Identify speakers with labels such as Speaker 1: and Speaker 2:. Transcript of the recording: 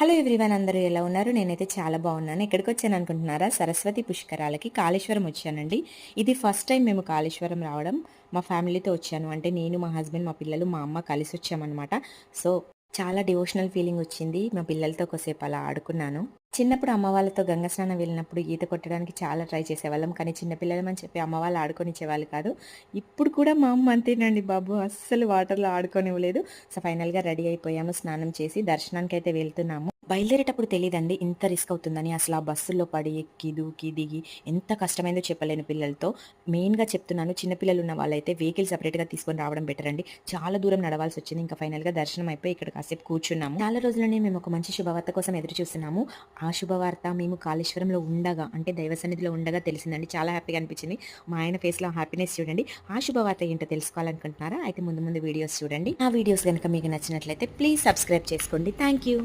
Speaker 1: Hello everyone అందరూ ఎలా ఉన్నారు? నేనైతే చాలా బాగున్నాను. ఎక్కడికి వచ్చాను అనుకుంటున్నారా? సరస్వతి పుష్కరాలకి కాళేశ్వరం వచ్చానండి. ఇది ఫస్ట్ టైం మేము కాళేశ్వరం రావడం. మా ఫ్యామిలీతో వచ్చాను. అంటే నేను మా హస్బెండ్ మా పిల్లలు మా అమ్మ కలిసి వచ్చామన్నమాట సో చాలా డివోషనల్ ఫీలింగ్ వచ్చింది. మా పిల్లలతో కొసేపు అలా ఆడుకున్నాను. చిన్నప్పుడు అమ్మ వాళ్ళతో గంగ స్నానం వెళ్ళినప్పుడు ఈత కొట్టడానికి చాలా ట్రై చేసేవాళ్ళం. కానీ చిన్నపిల్లలమని చెప్పి అమ్మ వాళ్ళు ఆడుకొనిచ్చేవాళ్ళు కాదు. ఇప్పుడు కూడా మా అమ్మ అంతేనండి బాబు. అస్సలు వాటర్లో ఆడుకొని ఇవ్వలేదు సో ఫైనల్గా రెడీ అయిపోయాము. స్నానం చేసి దర్శనానికి అయితే వెళ్తున్నాము. బయలుదేరేటప్పుడు తెలియదండి ఇంత రిస్క్ అవుతుందని. అసలు ఆ బస్సుల్లో పడి ఎక్కి దూకి దిగి ఎంత కష్టమైందో చెప్పలేను పిల్లలతో మెయిన్గా చెప్తున్నాను. చిన్నపిల్లలు ఉన్న వాళ్ళైతే వెహికల్ సపరేట్గా తీసుకొని రావడం బెటర్ అండి. చాలా దూరం నడవాల్సి వచ్చింది. ఇంకా ఫైనల్గా దర్శనం అయిపోయి ఇక్కడ కాసేపు కూర్చున్నాము. చాలా రోజులనే మేము ఒక మంచి శుభవార్త కోసం ఎదురు చూస్తున్నాము. ఆ శుభవార్త మేము కాళేశ్వరంలో ఉండగా అంటే దైవ సన్నిధిలో ఉండగా తెలిసిందండి. చాలా హ్యాపీగా అనిపించింది. మా ఆయన ఫేస్లో హ్యాపీనెస్ చూడండి. ఆ శుభవార్త ఏంటో తెలుసుకోవాలనుకుంటున్నారా? అయితే ముందు ముందు వీడియోస్ చూడండి. ఆ వీడియోస్ కనుక మీకు నచ్చినట్లయితే ప్లీజ్ సబ్స్క్రైబ్ చేసుకోండి. Thank you